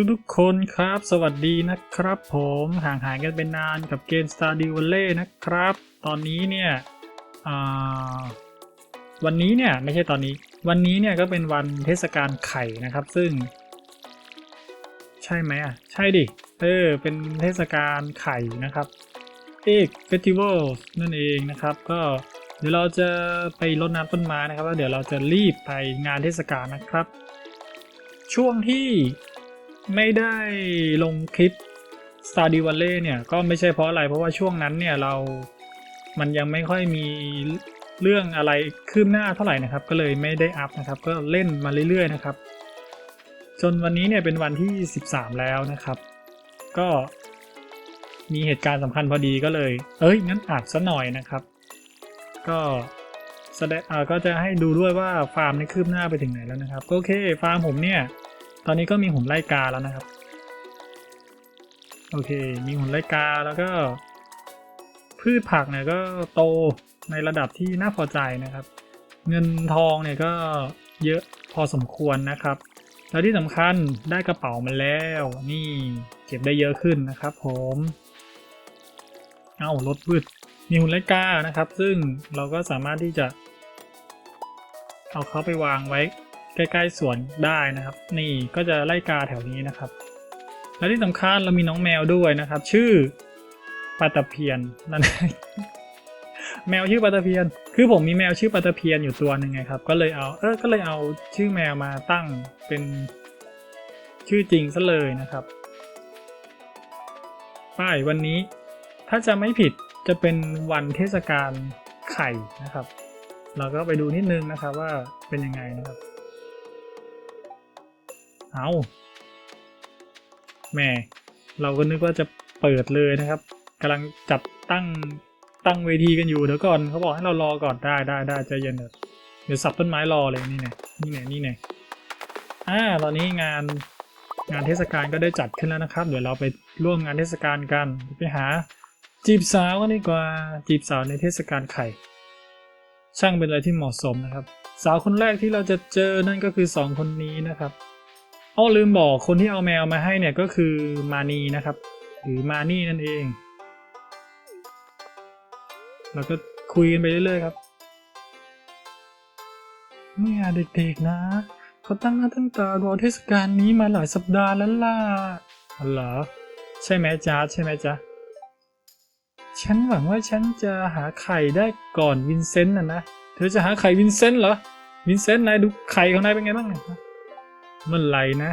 ฮลโหลทุกๆคนครับ สวัสดีนะครับผมห่างหายกันเป็นนานกับเกม Stardew Valley นะครับ ตอนนี้เนี่ยวันนี้เนี่ยไม่ใช่ตอนนี้ วันนี้เนี่ยก็เป็นวันเทศกาลไข่นะครับ ซึ่ง ใช่ไหมอะ ใช่ดิ เออ เป็นเทศกาลไข่นะครับเอกเฟสติวัลนั่นเองนะครับ ก็เดี๋ยวเราจะไปรดน้ำต้นไม้นะครับแล้วเดี๋ยวเราจะรีบไปงานเทศกาลนะครับ ช่วงที่ ไม่ได้ลงคลิป Stardew Valley เนี่ยก็ไม่ใช่เพราะอะไรเพราะว่าช่วงนั้นเนี่ยเรา มันยังไม่ค่อยมีเรื่องอะไรคืบหน้าเท่าไหร่นะครับ ก็เลยไม่ได้อัพนะครับ ก็เล่นมาเรื่อยๆนะครับ จนวันนี้เนี่ยเป็นวันที่ 13 แล้วนะครับ ก็มีเหตุการณ์สำคัญพอดีก็เลย เอ้ยงั้นอัดซะหน่อยนะครับ ก็แสดงก็จะให้ดูด้วยว่าฟาร์มในคืบหน้าไปถึงไหนแล้วนะครับ โอเคฟาร์มผมเนี่ย ตอนนี้ก็มีหุ่นไล่กาแล้วนะครับ โอเค มีหุ่นไล่กาแล้วก็ พืชผักเนี่ยก็โตในระดับที่น่าพอใจนะครับ เงินทองเนี่ยก็เยอะพอสมควรนะครับ แล้วที่สำคัญได้กระเป๋ามาแล้วนี่เก็บได้เยอะขึ้นนะครับ ผม เอ้ารถพืชมีหุ่นไล่กานะครับ ซึ่งเราก็สามารถที่จะ เอาเขาไปวางไว้ ใกล้ๆสวนได้นะครับ นี่ก็จะไล่กาแถวนี้นะครับ และที่สำคัญเรามีน้องแมวด้วยนะครับ ชื่อปาตะเพียนนั่นแมวชื่อปาตะเพียน คือผมมีแมวชื่อปาตะเพียนอยู่ตัวหนึ่งไงครับ ก็เลยเอาเออก็เลยเอาชื่อแมวมาตั้งเป็นชื่อจริงซะเลยนะครับ ป้ายวันนี้ถ้าจะไม่ผิดจะเป็นวันเทศกาลไข่นะครับ เราก็ไปดูนิดนึงนะครับว่าเป็นยังไงนะครับ เอาแหม่เราก็นึกว่าจะเปิดเลยนะครับกำลังจับตั้งตั้งเวทีกันอยู่เดี๋ยวก่อนเขาบอกให้เรารอก่อนได้ได้ได้ใจเย็นเดี๋ยวเดี๋ยวสับต้นไม้รอเลยนี่ไงนี่ไงนี่ไงอ่าตอนนี้งานงานเทศกาลก็ได้จัดขึ้นแล้วนะครับ เดี๋ยวเราไปร่วมงานเทศกาลกันไปหา จีบสาวกันดีกว่าจีบสาวในเทศกาลไข่ช่างเป็นอะไรที่เหมาะสมนะครับ สาวคนแรกที่เราจะเจอนั่นก็คือสองคนนี้นะครับ อ้อลืมบอกคนที่เอาแมวมาให้เนี่ยก็คือมานีนะครับ หรือมานี่นั่นเองแล้วก็คุยกันไปเรื่อยๆครับเนี่ยเด็กๆนะเขาตั้งหน้าตั้งตารอเทศกาลนี้มาหลายสัปดาห์แล้วล่ะอ๋อเหรอใช่ไหมจ๊ะใช่ไหมจ๊ะฉันหวังว่าฉันจะหาไข่ได้ก่อนวินเซนต์นะนะ เธอจะหาไข่วินเซนต์เหรอ วินเซนต์นายดูไข่ของนายเป็นไงบ้างเนี่ย เมื่อไหร่นะ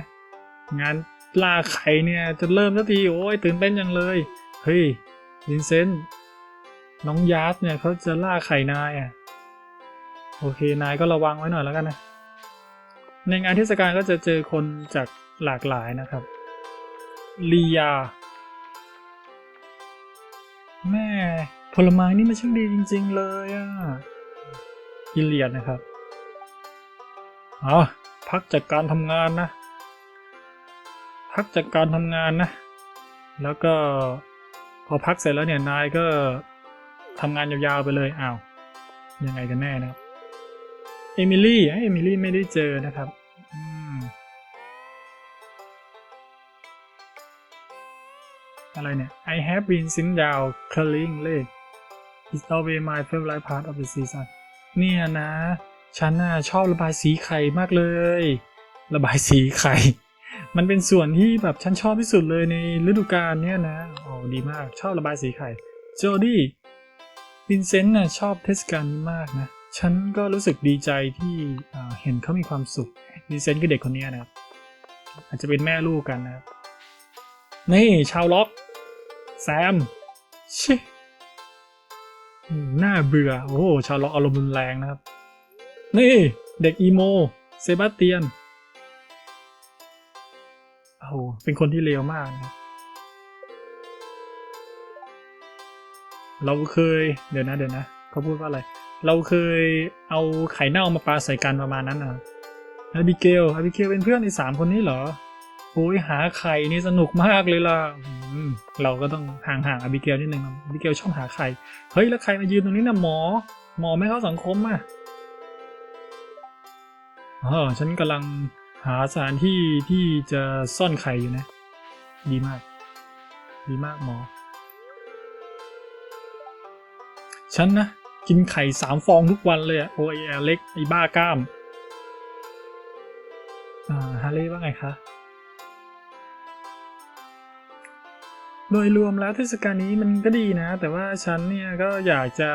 งานล่าไข่เนี่ยจะเริ่มสักทีโอ้ยตื่นเต้นจังเลย เฮ้ยวินเซนน้องยาร์ดเนี่ยเขาจะล่าไข่นายอะโอเคนายก็ระวังไว้หน่อยแล้วกันนะ ในงานเทศกาลก็จะเจอคนจากหลากหลายนะครับลียา แม่ผลไม้นี่มันช่างดีจริง ๆ เลยอะกิเลียดนะครับ อ๋อ พักจากการทำงานนะ พักจากการทำงานนะ แล้วก็พอพักเสร็จแล้วเนี่ยนายก็ทำงานยาวๆไปเลยอ้าวยังไงกันแน่นะครับเอมิลี่เอ้ยเอมิลี่ไม่ได้เจอนะครับอะไรเนี่ย I have been sitting down clearing lake It's always my favorite part of the season เนี่ยนะ ฉันน่ะชอบระบายสีไข่มากเลย ระบายสีไข่ มันเป็นส่วนที่แบบฉันชอบที่สุดเลยในฤดูกาลเนี่ยนะโอ้ดีมากชอบระบายสีไข่โจดี้วินเซนต์น่ะชอบเทศกาลนี้มากนะฉันก็รู้สึกดีใจที่เห็นเขามีความสุขวินเซนต์คือเด็กคนนี้นะครับอาจจะเป็นแม่ลูกกันนะครับนี่ชาวล็อกแซมชิอืมน่าเบื่อโอ้ชาวล็อกอารมณ์รุนแรงนะครับ นี่ เด็กอีโม เซบาสเตียนโอ้โหเป็นคนที่เลวมากนะเราเคย เดี๋ยวนะเดี๋ยวนะเขาพูดว่าอะไร เราเคยเอาไข่เน่ามาปาใส่กันประมาณนั้นนะอาบิเกลอาบิเกลเป็นเพื่อนในสามคนนี้เหรอโอ้ยหาไข่นี่สนุกมากเลยล่ะเราก็ต้องห่างห่างๆอาบิเกลนิดนึงอาบิเกลชอบหาไข่ เฮ้ยแล้วใครมายืนตรงนี้นะหมอ หมอไม่เข้าสังคมอะ อ๋อฉันกำลังหาสถานที่ที่จะซ่อนไข่อยู่นะ ดีมาก ดีมากหมอ ฉันนะ กินไข่สามฟองทุกวันเลยอะโอไอแอเล็กไอบ้ากล้าม อ่าฮาร์เลย์ว่าไงคะโดยรวมแล้วเทศกาลนี้มันก็ดีนะ แต่ว่าฉันเนี่ยก็อยากจะ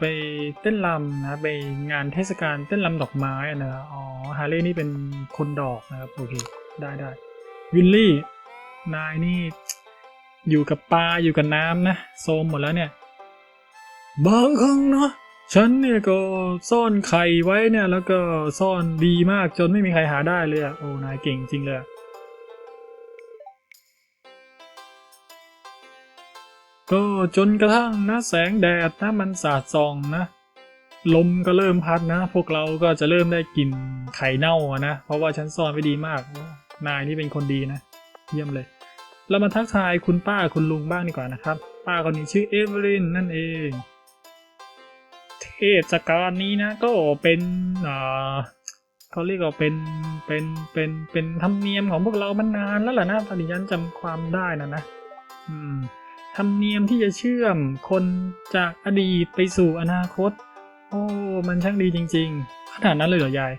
ไปเต้นรำนะไปงานเทศกาลเต้นรำดอกไม้อะนะอ๋อฮาร์เลย์นี่เป็นคนดอกนะครับโอเคได้ได้วิลลี่นายนี่อยู่กับปลาอยู่กับน้ำนะโซมหมดแล้วเนี่ย บางครั้งเนาะฉันเนี่ยก็ซ่อนไข่ไว้เนี่ย แล้วก็ซ่อนดีมากจนไม่มีใครหาได้เลยอะโอ้นายเก่งจริงเลย ก็จนกระทั่งนะแสงแดดนะมันสาดส่องนะลมก็เริ่มพัดนะ พวกเราก็จะเริ่มได้กลิ่นไข่เน่านะ เพราะว่าฉันซ่อนไว้ดีมาก นายนี่เป็นคนดีนะ เยี่ยมเลย เรามาทักทายคุณป้าคุณลุงบ้างดีกว่านะครับ ป้าคนนี้ชื่อเอเวอรินนั่นเอง เทศกาลนี้นะก็เป็นอ่าเขาเรียกว่าเป็นเป็นเป็นเป็นธรรมเนียมของพวกเรามานานแล้วแหละนะตอนนี้ฉันจำความได้นะนะ อืม ธรรมเนียมที่จะเชื่อมคนจากอดีตไปสู่อนาคต โอ้ มันช่างดีจริง ๆ ขนาดนั้นเลยเหรอยาย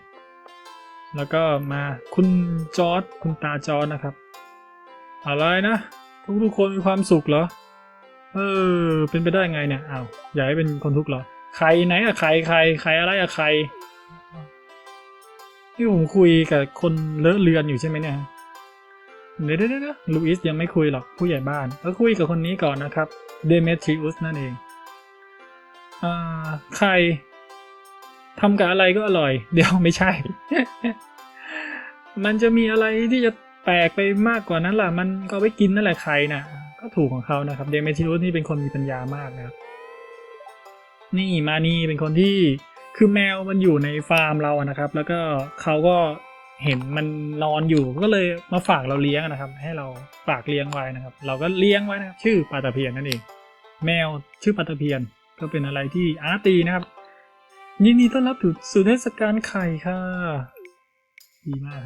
แล้วก็มาคุณจอร์ดคุณตาจอร์ดนะครับ อะไรนะ ทุกๆคนมีความสุขเหรอ เออ เป็นไปได้ไงเนี่ยอ้าวอยากให้เป็นคนทุกข์เหรอ ใครไหนอะใครใครใครอะไรอะใครนี่ผมคุยกับคนเลอะเลือนอยู่ใช่ไหมเนี่ย เดี๋ยวเดี๋ยวลูอิสยังไม่คุยหรอกผู้ใหญ่บ้าน ก็คุยกับคนนี้ก่อนนะครับ เดเมทริอุสนั่นเองอ่าใครทำกับอะไรก็อร่อย เดี๋ยวไม่ใช่ มันจะมีอะไรที่จะแปลกไปมากกว่านั้นล่ะ มันก็เอาไว้กินนั่นแหละใครน่ะ ก็ถูกของเขานะครับ เดเมทิรุสนี่เป็นคนมีปัญญามากนะครับ นี่มานี่เป็นคนที่คือแมวมันอยู่ในฟาร์มเราอะนะครับ แล้วก็เขาก็ เห็นมันนอนอยู่ก็เลยมาฝากเราเลี้ยงนะครับ ให้เราฝากเลี้ยงไว้นะครับ เราก็เลี้ยงไว้นะครับ ชื่อปลาตะเพียนนั่นเอง แมวชื่อปลาตะเพียนก็เป็นอะไรที่อาร์ตีนะครับ ยินดีต้อนรับสู่เทศกาลไข่ค่ะดีมาก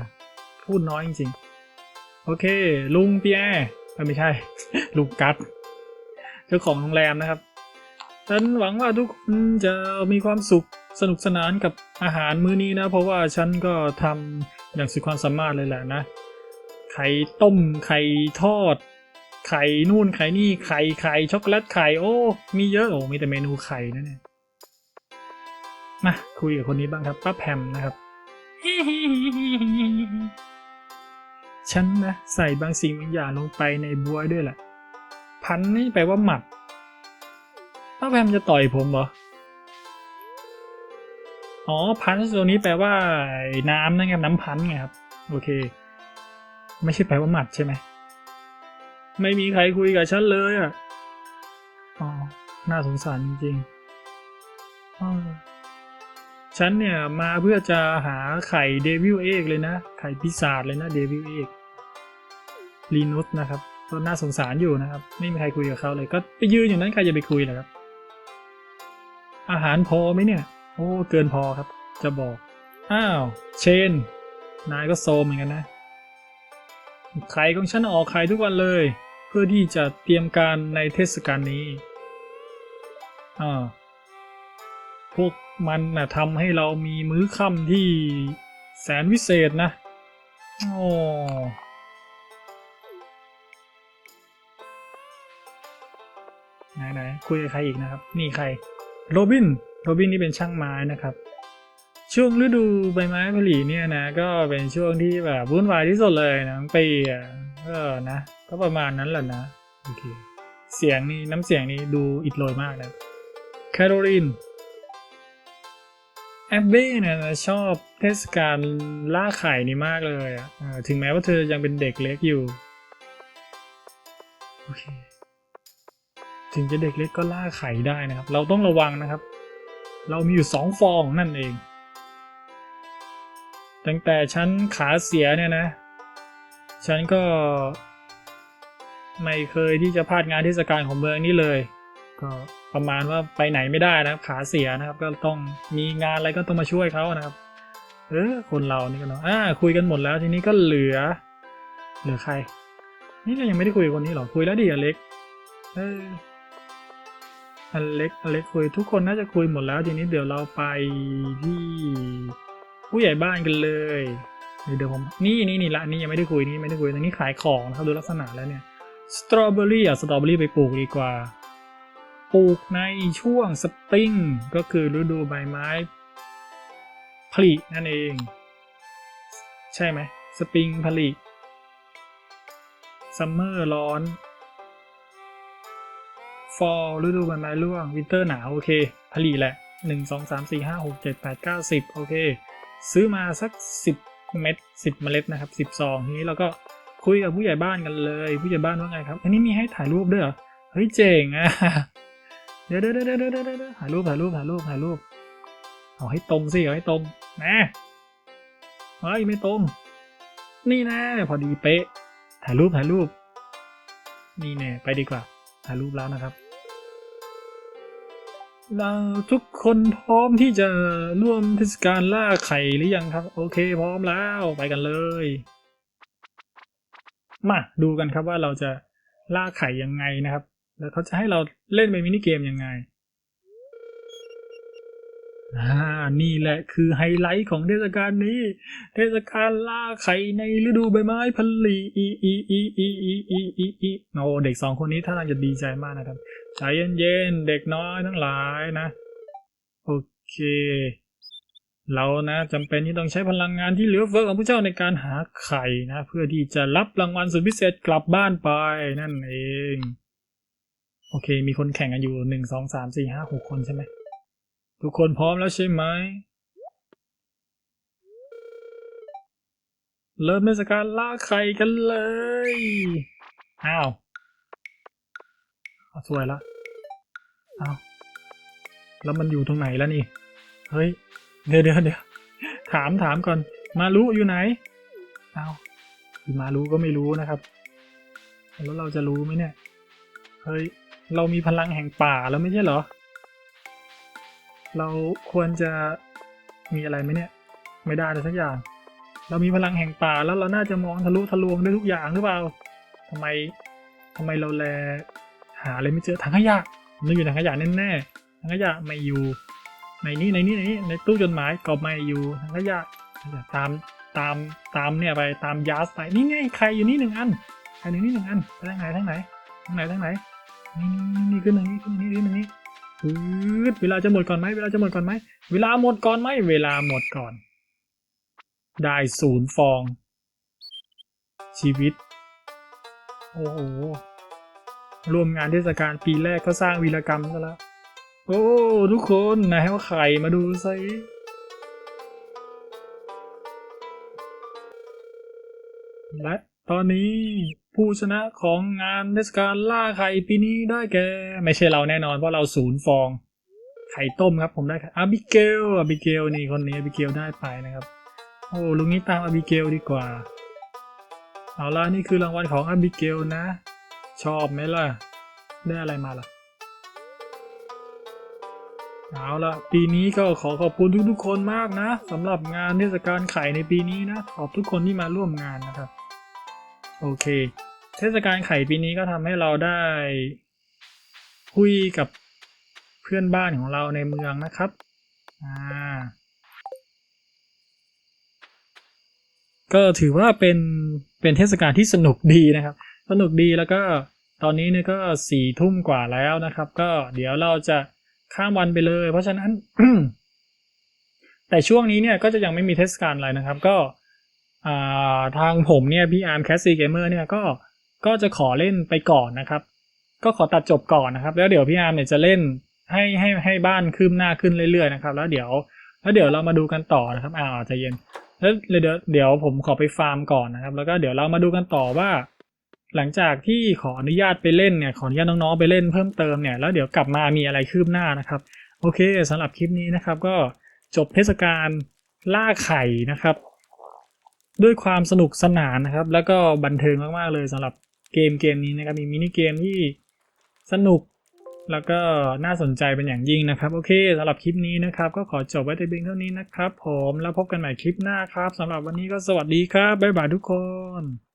พูดน้อยจริงๆ โอเค ลุงปีแอร์เอ้ยไม่ใช่ ลุงกัดเจ้าของโรงแรมนะครับฉันหวังว่าทุกคนจะมีความสุขสนุกสนานกับอาหารมื้อนี้นะ เพราะว่าฉันก็ทำ อย่างสุดความสามารถเลยแหละนะไข่ต้มไข่ทอด ไข่นู่นไข่นี่ไข่ไข่ช็อกโกแลตไข่โอ้มีเยอะโอ้มีแต่เมนูไข่นะเนี่ยมาคุยกับคนนี้บ้างครับป้าแพมนะครับ ฉันนะใส่บางสิ่งบางอย่างลงไปในบวยด้วยแหละ พันนี่แปลว่าหมัดป้าแพมจะต่อยผมเหรอ อ๋อพันตัวนี้แปลว่าน้ำนั่นไงน้ำพันไงครับ โอเค ไม่ใช่แปลว่าหมัดใช่ไหมไม่มีใครคุยกับฉันเลยอะอ๋อน่าสงสารจริงๆฉันเนี่ยมาเพื่อจะหาไข่เดวิลเอกเลยนะ ไข่ปีศาจเลยนะเดวิลเอกลีนุสนะครับก็น่าสงสารอยู่นะครับ ไม่มีใครคุยกับเขาเลย ก็ไปยืนอยู่นั้นใครจะไปคุยล่ะครับ อาหารพอไหมเนี่ย โอ้ เกินพอครับ จะบอก อ้าว เชน นายก็โซมเหมือนกันนะ ไข่ของฉันออกไข่ทุกวันเลย เพื่อที่จะเตรียมการในเทศกาลนี้ อ่า พวกมันนะทำให้เรามีมื้อค่ำที่แสนวิเศษนะ โอ้ไหนไหนคุยกับใครอีกนะครับ นี่ใคร โรบิน โรบินนี่เป็นช่างไม้นะครับ ช่วงฤดูใบไม้ผลิเนี่ยนะ ก็เป็นช่วงที่แบบวุ่นวายที่สุดเลยนะปีอะก็นะ ก็ประมาณนั้นแหละนะโอเคเสียงนี่น้ำเสียงนี่ดูอิดโรยมากนะแคโรลินแอบเบ้เนี่ยนะชอบเทศกาลล่าไข่นี่มากเลยอะถึงแม้ว่าเธอยังเป็นเด็กเล็กอยู่โอเคถึงจะเด็กเล็กก็ล่าไข่ได้นะครับ เราต้องระวังนะครับ เรามีอยู่สองฟองนั่นเอง ตั้งแต่ฉันขาเสียเนี่ยนะ ฉันก็ ไม่เคยที่จะพลาดงานเทศกาลของเมืองนี้เลย ก็ประมาณว่าไปไหนไม่ได้นะครับ ขาเสียนะครับ ก็ต้องมีงานอะไรก็ต้องมาช่วยเขานะครับ เออคนเรานี่ก็เนาะอ่าคุยกันหมดแล้วทีนี้ก็เหลือ เหลือใคร นี่เรายังไม่ได้คุยกับคนนี้หรอคุยแล้วดิอเล็ก เออ อเล็กอเล็กคุยทุกคนน่าจะคุยหมดแล้วทีนี้เดี๋ยวเราไปที่ผู้ใหญ่บ้านกันเลยเดี๋ยวผมนี่นี่นี่ละนี่ยังไม่ได้คุยนี่ไม่ได้คุยตรงนี้ขายของนะครับดูลักษณะแล้วเนี่ยสตรอเบอรี่อะสตรอเบอรี่ไปปลูกดีกว่า ปลูกในช่วงสปริงก็คือฤดูใบไม้ผลินั่นเอง ใช่ไหมสปริงผลิซัมเมอร์ร้อน ฟอลฤดูใบไม้ร่วงวินเตอร์หนาวโอเคผลิแหละหนึ่งสองสามสี่ห้าหกเจ็ดแปดเก้าสิบโอเค ซื้อมาสักสิบเม็ดสิบเมล็ดนะครับสิบซองทีนี้เราก็คุยกับผู้ใหญ่บ้านกันเลย ผู้ใหญ่บ้านว่าไงครับ อันนี้มีให้ถ่ายรูปด้วยเหรอ เฮ้ยเจ๋งอะเดี๋ยวเดี๋ยวเดี๋ยวเดี๋ยวเดี๋ยวเดี๋ยวถ่ายรูปถ่ายรูปถ่ายรูปถ่ายรูปเอาให้ตรงสิเอาให้ตรงนะเฮ้ยไม่ตรง นี่น่พอดีเป๊ะ ถ่ายรูปถ่ายรูป นี่แน่ไปดีกว่าถ่ายรูปแล้วนะครับ เราทุกคนพร้อมที่จะร่วมเทศกาลล่าไข่หรือยังครับ โอเคพร้อมแล้วไปกันเลย มาดูกันครับว่าเราจะล่าไข่ยังไงนะครับ แล้วเขาจะให้เราเล่นเป็นมินิเกมยังไงอ่านี่แหละคือไฮไลท์ของเทศกาลนี้ เทศกาลล่าไข่ในฤดูใบไม้ผลิอีอีอีอีอีอีอีอีโอเด็กสองคนนี้ท่าทางจะดีใจมากนะครับ ใจเย็นๆ เด็กน้อยทั้งหลายนะ โอเค เรานะจำเป็นที่ต้องใช้พลังงานที่เหลือเฟือของพระเจ้าในการหาไข่นะ เพื่อที่จะรับรางวัลสุดพิเศษกลับบ้านไปนั่นเอง โอเค มีคนแข่งกันอยู่หนึ่งสองสามสี่ห้าหกคนใช่ไหมทุกคนพร้อมแล้วใช่ไหมเริ่มเทศกาลล่าไข่กันเลย อ้าวเอา สวยละอ้าแล้วมันอยู่ตรงไหนแล้วนี่ เฮ้ย เดี๋ยวเดี๋ยวเดี๋ยวถามถามก่อน มารู้อยู่ไหน เอ้ามารู้ก็ไม่รู้นะครับ แล้วเราจะรู้ไหมเนี่ย เฮ้ย เรามีพลังแห่งป่าแล้วไม่ใช่เหรอ เราควรจะมีอะไรไหมเนี่ย ไม่ได้เลยสักอย่าง เรามีพลังแห่งป่าแล้วเราน่าจะมองทะลุทะลวงได้ทุกอย่างหรือเปล่าทำไมทำไมเราแลาอะไรไม่เจอถังขยะมันอยู่ในถังขยะแน่ๆถังขยะไม่อยู่ในนี้ในนี้ในนี้ในตู้จดหมายก็ไม่อยู่ถังขยะตามตามตามเนี่ยไปตามยาสไปนี่ไงใครอยู่นี่หนึ่งอันใครอยู่นี่หนึ่งอันไปทางไหนทางไหนทางไหนทางไหนนี่นี่ขึ้นทางนี้ขึ้นทางนี้ขึ้นทางนี้ปืดเวลาจะหมดก่อนไหมเวลาจะหมดก่อนไหมเวลาหมดก่อนไหมเวลาหมดก่อน ได้ศูนย์ฟอง ชีวิต โอ้โห ร่วมงานเทศกาลปีแรกก็สร้างวีรกรรมซะแล้ว โอ้ ทุกคนนะให้ว่าไข่มาดูซิและตอนนี้ผู้ชนะของงานเทศกาลล่าไข่ปีนี้ได้แก่ ไม่ใช่เราแน่นอนเพราะเราศูนย์ฟอง ไข่ต้มครับผมได้ค่ะอาบิเกลอาบิเกลนี่คนนี้อาบิเกลได้ไปนะครับ โอ้ลุงนี้ตามอาบิเกลดีกว่า เอาล่ะนี่คือรางวัลของอาบิเกลนะ ชอบไหมล่ะ ได้อะไรมาล่ะ เอาละปีนี้ก็ขอขอบคุณทุกๆคนมากนะสำหรับงานเทศกาลไข่ในปีนี้นะ ขอบทุกคนที่มาร่วมงานนะครับ โอเค เทศกาลไข่ปีนี้ก็ทำให้เราได้ คุยกับเพื่อนบ้านของเราในเมืองนะครับ อ่า ก็ถือว่าเป็นเป็นเทศกาลที่สนุกดีนะครับ สนุกดีแล้วก็ตอนนี้เนี่ยก็สี่ทุ่มกว่าแล้วนะครับ ก็เดี๋ยวเราจะข้ามวันไปเลย เพราะฉะนั้น แต่ช่วงนี้เนี่ยก็จะยังไม่มีเทศกาลอะไรนะครับ ก็ทางผมเนี่ยพี่อาร์มแคสซี่เกมเมอร์เนี่ยก็ก็จะขอเล่นไปก่อนนะครับ ก็ขอตัดจบก่อนนะครับ แล้วเดี๋ยวพี่อาร์มเนี่ยจะเล่นให้ให้ให้บ้านคืบหน้าขึ้นเรื่อยๆนะครับ แล้วเดี๋ยว แล้วเดี๋ยวเรามาดูกันต่อนะครับอ่าใจเย็นแล้วเดี๋ยวเดี๋ยวผมขอไปฟาร์มก่อนนะครับ แล้วก็เดี๋ยวเรามาดูกันต่อว่า หลังจากที่ขออนุญาตไปเล่นเนี่ยขออนุญาตน้องๆไปเล่นเพิ่มเติมเนี่ยแล้วเดี๋ยวกลับมามีอะไรคืบหน้านะครับ โอเคสำหรับคลิปนี้นะครับ ก็จบเทศกาลล่าไข่นะครับ ด้วยความสนุกสนานนะครับ แล้วก็บันเทิงมากๆเลยสำหรับเกมเกมนี้นะครับมีมินิเกมที่สนุกแล้วก็น่าสนใจเป็นอย่างยิ่งนะครับ โอเคสำหรับคลิปนี้นะครับ ก็ขอจบไว้แต่เพียงเท่านี้นะครับ ผมแล้วพบกันใหม่คลิปหน้าครับสำหรับวันนี้ก็สวัสดีครับบ๊ายบายทุกคน